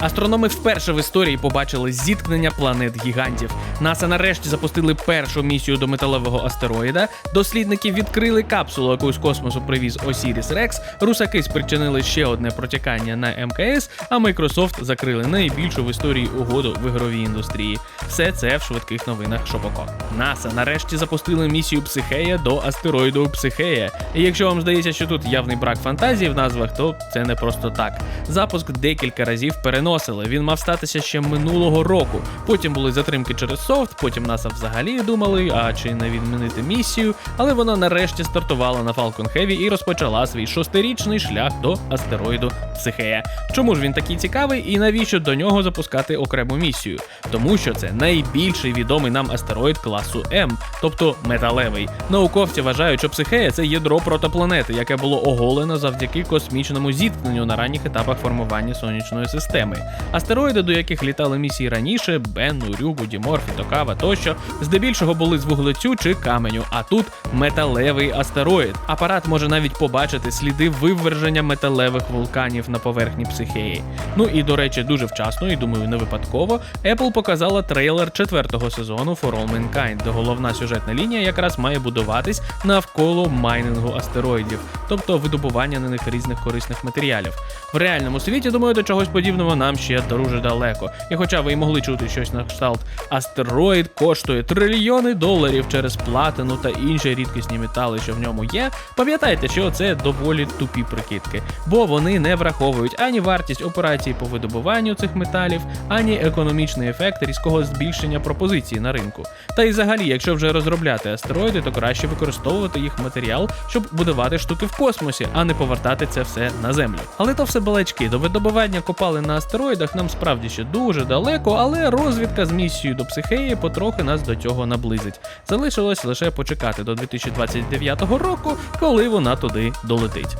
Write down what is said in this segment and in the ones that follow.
Астрономи вперше в історії побачили зіткнення планет гігантів. НАСА нарешті запустили першу місію до металевого астероїда. Дослідники відкрили капсулу, яку з космосу привіз Осіріс Рекс. Русаки спричинили ще одне протікання на МКС, а Microsoft закрили найбільшу в історії угоду в ігровій індустрії. Все це в швидких новинах Шопоко. НАСА нарешті запустили місію Психея до астероїду Психея. І якщо вам здається, що тут явний брак фантазії в назвах, то це не просто так. Запуск декілька разів переносили. Він мав статися ще минулого року. Потім були затримки через софт, потім НАСА взагалі думали, а чи не відмінити місію. Але вона нарешті стартувала на Falcon Heavy і розпочала свій шостирічний шлях до астероїду Психея. Чому ж він такий цікавий і навіщо до нього запускати окрему місію? Тому що це найбільший відомий нам астероїд класу М, тобто металевий. Науковці вважають, що Психея це ядро протопланети, яке було оголено завдяки космічному зіткненню на ранніх етапах формування сонячної системи. Астероїди, до яких літали місії раніше, Бенну, Рюгу, Діморф, Токава тощо, здебільшого були з вуглецю чи каменю, а тут металевий астероїд. Апарат може навіть побачити сліди виверження металевих вулканів на поверхні психеї. Ну і до речі, дуже вчасно, і думаю, не випадково, Apple показала трейлер четвертого сезону For All Mankind, де головна сюжетна лінія якраз має будуватись навколо майнингу астероїдів, тобто видобування на них різних корисних матеріалів. В реальному світі, думаю, до чогось подібного нам ще дуже далеко. І хоча ви й могли чути щось на кшталт, астероїд коштує трильйони доларів через платину та інші рідкісні метали, що в ньому є, пам'ятайте, що це доволі тупі прикидки, бо вони не враховують ані вартість операцій по видобуванню цих металів, ані економічний ефект різкого збільшення пропозиції на ринку. Та й взагалі, якщо вже розробляти астероїди, то краще використовувати їх матеріал, щоб будувати штуки в космосі, а не повертати це все на землю. Але то все балачки. До видобування копали на астероїдах нам справді ще дуже далеко, але розвідка з місією до психеї потрохи нас до цього наблизить. Залишилось лише почекати до 2029 року, коли вона туди долетить.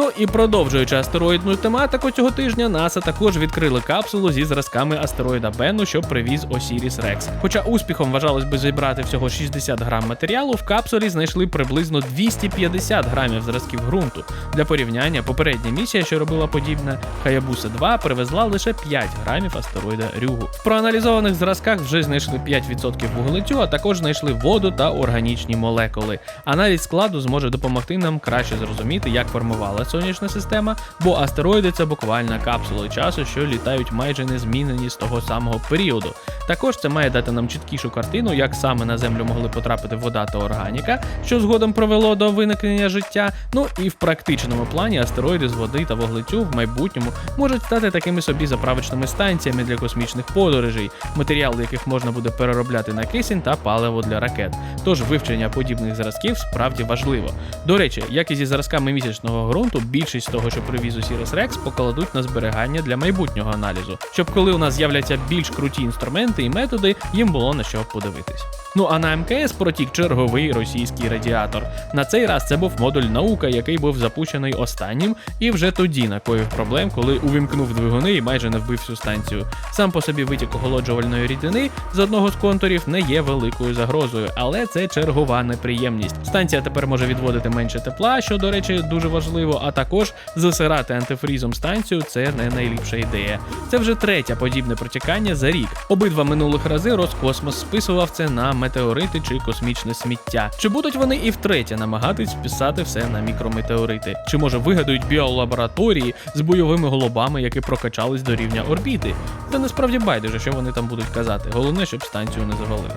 Ну і продовжуючи астероїдну тематику цього тижня, НАСА також відкрили капсулу зі зразками астероїда Бену, що привіз Осіріс Рекс. Хоча успіхом вважалось би зібрати всього 60 грам матеріалу, в капсулі знайшли приблизно 250 грамів зразків ґрунту. Для порівняння, попередня місія, що робила подібне, Хаябуса 2 привезла лише 5 грамів астероїда Рюгу. В проаналізованих зразках вже знайшли 5% вуглецю, а також знайшли воду та органічні молекули. Аналіз складу зможе допомогти нам краще зрозуміти, як формувала сонячна система, бо астероїди це буквально капсули часу, що літають майже незмінені з того самого періоду. Також це має дати нам чіткішу картину, як саме на землю могли потрапити вода та органіка, що згодом привело до виникнення життя. Ну і в практичному плані астероїди з води та вуглецю в майбутньому можуть стати такими собі заправочними станціями для космічних подорожей, матеріал яких можна буде переробляти на кисень та паливо для ракет. Тож вивчення подібних зразків справді важливо. До речі, як і зі зразками місячного ґрунту, більшість того, що привіз Osiris Rex, покладуть на зберігання для майбутнього аналізу, щоб коли у нас з'являться більш круті інструменти і методи, їм було на що подивитись. Ну а на МКС протік черговий російський радіатор. На цей раз це був модуль наука, який був запущений останнім, і вже тоді накоїв проблем, коли увімкнув двигуни і майже не вбив всю станцію. Сам по собі витік охолоджувальної рідини з одного з контурів не є великою загрозою, але це чергова неприємність. Станція тепер може відводити менше тепла, що, до речі, дуже важливо, а також засирати антифрізом станцію це не найліпша ідея. Це вже третє подібне протікання за рік. Обидва минулих рази Роскосмос списував це на метеорити чи космічне сміття. Чи будуть вони і втретє намагатись вписати все на мікрометеорити? Чи може вигадають біолабораторії з бойовими голубами, які прокачались до рівня орбіти? Та насправді байдуже, що вони там будуть казати. Головне, щоб станцію не завалили.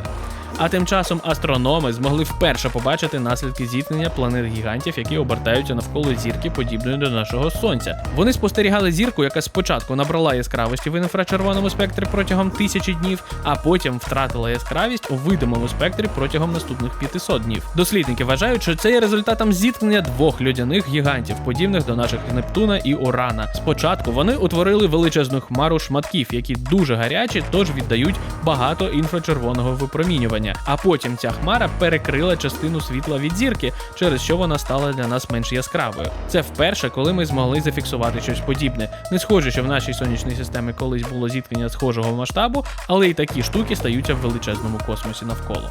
А тим часом астрономи змогли вперше побачити наслідки зіткнення планет гігантів, які обертаються навколо зірки, подібної до нашого сонця. Вони спостерігали зірку, яка спочатку набрала яскравості в інфрачервоному спектрі протягом тисячі днів, а потім втратила яскравість у видимому спектрі протягом наступних 500 днів. Дослідники вважають, що це є результатом зіткнення двох льодяних гігантів, подібних до наших Нептуна і Урана. Спочатку вони утворили величезну хмару шматків, які дуже гарячі, тож віддають багато інфрачервоного випромінювання. А потім ця хмара перекрила частину світла від зірки, через що вона стала для нас менш яскравою. Це вперше, коли ми змогли зафіксувати щось подібне. Не схоже, що в нашій сонячній системі колись було зіткнення схожого масштабу, але і такі штуки стаються в величезному космосі навколо.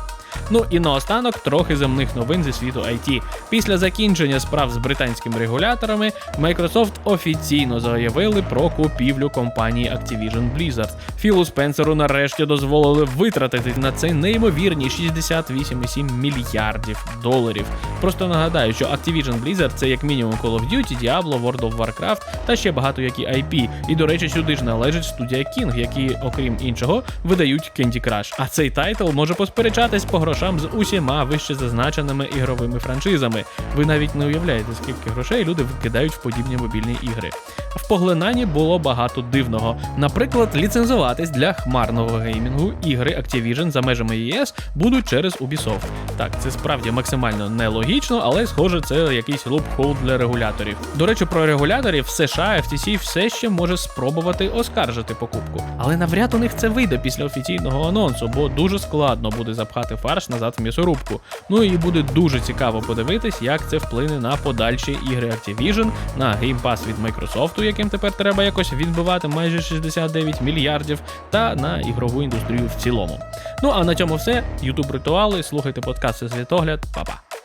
Ну і наостанок трохи земних новин зі світу IT. Після закінчення справ з британськими регуляторами Microsoft офіційно заявили про купівлю компанії Activision Blizzard. Філу Спенсеру нарешті дозволили витратити на це неймовірні 68,7 мільярдів доларів. Просто нагадаю, що Activision Blizzard це як мінімум Call of Duty, Diablo, World of Warcraft та ще багато які IP. І до речі, сюди ж належить студія King, які, окрім іншого, видають Candy Crush. А цей тайтл може посперечатись по грошам з усіма вище зазначеними ігровими франшизами. Ви навіть не уявляєте, скільки грошей люди викидають в подібні мобільні ігри. В поглинанні було багато дивного. Наприклад, ліцензуватись для хмарного геймінгу ігри Activision за межами ЄС будуть через Ubisoft. Так, це справді максимально нелогічно, але схоже, це якийсь лупхол для регуляторів. До речі, про регуляторів США FTC все ще може спробувати оскаржити покупку. Але навряд у них це вийде після офіційного анонсу, бо дуже складно буде запхати фарш назад в м'ясорубку. Ну і буде дуже цікаво подивитись, як це вплине на подальші ігри Activision, на Game Pass від Microsoft, яким тепер треба якось відбивати майже 69 мільярдів, та на ігрову індустрію в цілому. Ну а на цьому все. Ютуб ритуали, слухайте подкасти Світогляд, Па-па.